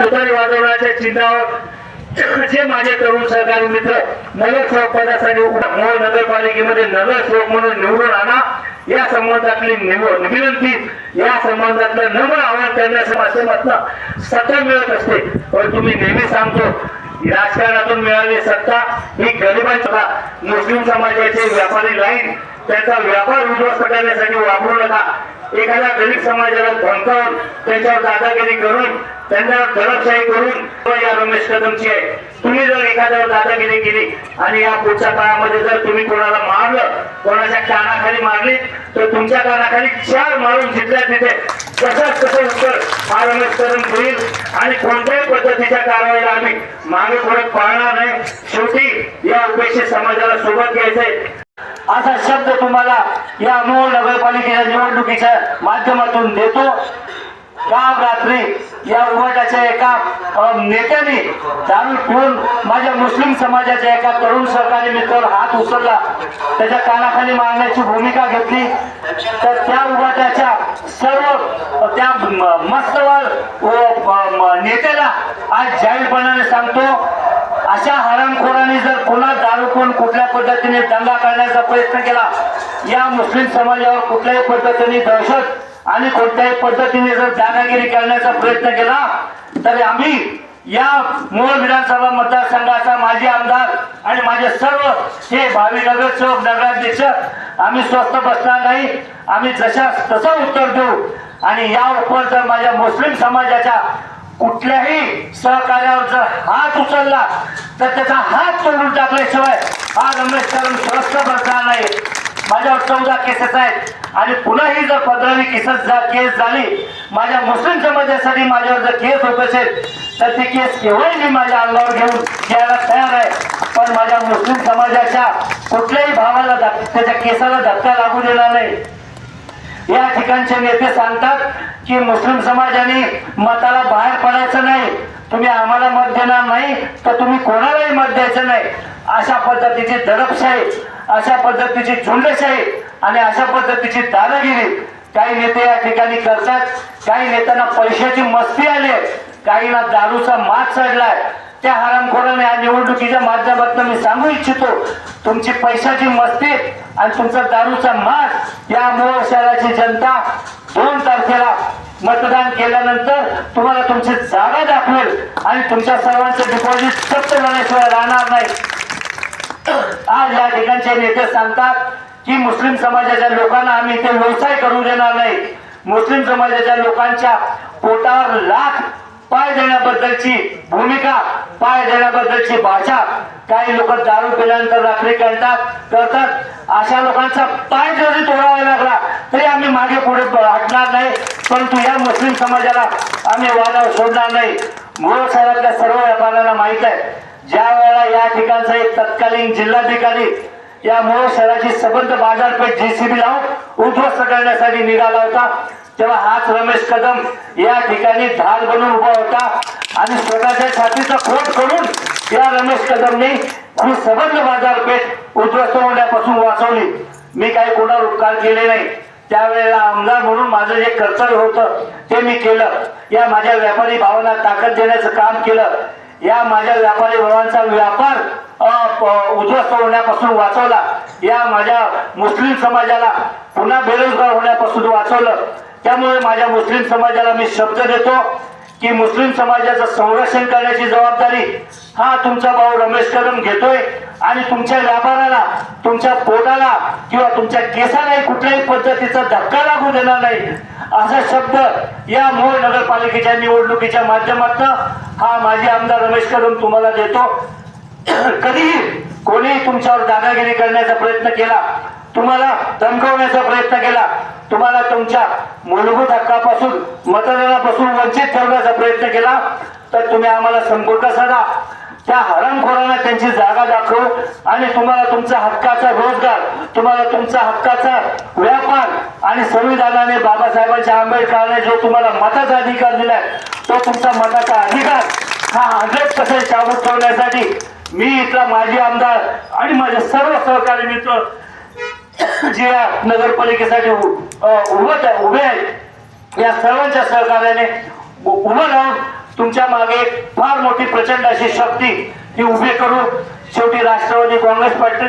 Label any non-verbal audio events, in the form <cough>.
तुतारी वाजवण्याच्या चिन्हावर जे माझे तरुण सहकारी मित्र नगरसेवक पदासाठी उभा- नगरपालिकेमध्ये नगरसेवक म्हणून निवडून आणा. या संबंधातली निवड विनंती या संबंधातलं नम्र आवाहन करण्याच्या माध्यमातून सत्ता मिळत असते. पण तुम्ही नेहमी सांगतो राजकारणातून मिळाली सत्ता ही गरिबांच्या मुस्लिम समाजाचे व्यापारी लाईन त्याचा व्यापार उद्ध्वस्त करण्यासाठी वापरू नका. एखाद्या दलित समाजाला धमकावून त्यांच्यावर दादागिरी करून त्यांना दडपशाही करून हो या रमेश कदमची आहे. तुम्ही जर एखाद्यावर दादागिरी केली आणि या पुढच्या काळामध्ये जर तुम्ही कोणाला मारलं कोणाच्या कानाखाली मारली तर तुमच्या कानाखाली चार मारून जिथल्या तिथे. तसंच तसं उत्तर हा रमेश कदम होईल आणि कोणत्याही पद्धतीच्या कारवाईला आम्ही मागे पुढे पाळणार नाही. शेवटी या उपेक्षित समाजाला सोबत घ्यायचंय. असा शब्द तुम्हाला या मूळ नगरपालिकेच्या निवडणुकीच्या माध्यमातून देतो. काल रात्री या उमटाच्या एका नेत्याने दारू पिऊन माझ्या मुस्लिम समाजाच्या एका तरुण सहकारी मित्रावर हात उचलला. त्याच्या कानाखाली मारण्याची भूमिका घेतली. तर त्या उभाट्याच्या सर्व त्या म- मस्तवाल म- नेत्याला आज जाहीरपणाने सांगतो अशा हरामखोरांनी जर पुन्हा दारू पिऊन कुठल्या पद्धतीने दंगा करण्याचा प्रयत्न केला या मुस्लिम समाजावर कुठल्याही पद्धतीने दहशत आणि कोणत्याही पद्धतीने जर दादागिरी करण्याचा प्रयत्न केला तर आम्ही या मूळ विधानसभा मतदारसंघाचा माजी आमदार आणि माझे सर्व हे भावी नगरसेवक नगराध्यक्ष आम्ही स्वस्त बसणार नाही. आम्ही जशा तसं उत्तर देऊ आणि या उपर जर माझ्या मुस्लिम समाजाच्या कुठल्याही सहकार्यावर जर हात उचलला तर त्याचा हात तोडून टाकल्याशिवाय हा रमेश स्वस्थ स्वस्त बसणार नाही माझ्यावर चौदा केसेस आहेत. आणि पुन्हाही जर पंधरावी केसेस जा केस झाली माझ्या मुस्लिम समाजासाठी माझ्यावर जर केस होत असेल तर ती केस केव्हाही मी माझ्या अंगावर घेऊन घ्यायला तयार आहे. पण माझ्या मुस्लिम समाजाच्या कुठल्याही भावाला त्याच्या केसाला धक्का लागू देणार नाही. या ठिकाणचे नेते सांगतात की मुस्लिम समाजाने मताला बाहेर पडायचं नाही. तुम्ही आम्हाला मत देणार नाही तर तुम्ही कोणालाही मत द्यायचं नाही. अशा पद्धतीची दडपशाही अशा पद्धतीची झुंडशाही आणि अशा पद्धतीची दादागिरी काही नेते या ठिकाणी करतात. काही नेत्यांना पैशाची मस्ती आली आहे. काहींना दारूचा मात चढलाय. त्या हरामखोराने या निवडणुकीच्या माध्यमातून मी सांगू इच्छितो तुमची पैशाची मस्ती आणि तुमचा दारूचा मास या मूळ शहराची जनता दोन तारखेला मतदान केल्यानंतर तुम्हाला तुमची जागा दाखवेल आणि तुमच्या सर्वांचे डिपॉझिट सप्त झाल्याशिवाय राहणार नाही. आज या ठिकाणचे नेते सांगतात की मुस्लिम समाजाच्या लोकांना आम्ही इथे व्यवसाय करू देणार नाही. मुस्लिम समाजाच्या लोकांच्या पोटावर लाख पाय देण्याबद्दलची भूमिका पाय देण्याबद्दलची भाषा. काही लोक दारू पिल्यानंतर रात्री करतात करतात. अशा लोकांचा पाय जरी तोडावा लागला तरी आम्ही मागे पुढे हटणार नाही. परंतु या मुस्लिम समाजाला आम्ही वादावर सोडणार नाही. मूळ शहरातल्या सर्व व्यापाऱ्यांना माहीत आहे ज्या वेळेला या ठिकाणचा एक तत्कालीन जिल्हाधिकारी या मूळ शहराची सबंध बाजारपेठ जेसीबी लावून उद्ध्वस्त करण्यासाठी निघाला होता तेव्हा हाच रमेश कदम या ठिकाणी ढाल बनून उभा होता. आणि स्वतःच्या छातीचा खोट करून या रमेश कदमने ही सबंध बाजारपेठ उद्ध्वस्त होण्यापासून वाचवली. मी काही कोणावर उपकार केले नाही. त्यावेळेला आमदार म्हणून माझं जे कर्तव्य होतं ते मी केलं. या माझ्या व्यापारी भावांना ताकद देण्याचं काम केलं. या माझ्या व्यापारी भावांचा व्यापार उद्ध्वस्त होण्यापासून वाचवला. या माझ्या मुस्लिम समाजाला पुन्हा बेरोजगार होण्यापासून वाचवलं. त्यामुळे माझ्या मुस्लिम समाजाला मी शब्द देतो. की मुस्लिम समाजाचं संरक्षण करण्याची जबाबदारी हा तुमचा भाऊ रमेश कदम घेतोय आणि तुमच्या व्यापाराला तुमच्या पोटाला किंवा तुमच्या केसालाही कुठल्याही पद्धतीचा धक्का लागू देणार नाही. असा शब्द या मूळ नगरपालिकेच्या निवडणुकीच्या माध्यमातून हा माजी आमदार रमेश कदम तुम्हाला देतो. <clears throat> कधीही कोणीही तुमच्यावर दादागिरी करण्याचा प्रयत्न केला तुम्हाला धमकवण्याचा प्रयत्न केला. तुम्हाला तुमच्या मूलभूत हक्कापासून मतदानापासून वंचित ठेवण्याचा प्रयत्न केला तर तुम्ही आम्हाला संपर्क साधा. त्या हरामखोरांना त्यांची जागा दाखवू आणि तुम्हाला तुमचा हक्काचा रोजगार तुम्हाला तुमचा हक्काचा व्यापार आणि संविधानाने बाबासाहेबांच्या आंबेडकरांनी जो तुम्हाला मताचा अधिकार दिलाय तो तुमचा मताचा अधिकार हा हंड्रेड पर्सेंट शाबूत ठेवण्यासाठी मी इथला माजी आमदार आणि माझे सर्व सहकारी मित्र जे या नगरपालिकेसाठी उ- उभे आहेत या सर्वांच्या सहकार्याने उ- उभं राहून तुमच्या मागे फार मोठी प्रचंड अशी शक्ती ही उभी करून शेवटी राष्ट्रवादी काँग्रेस पार्टी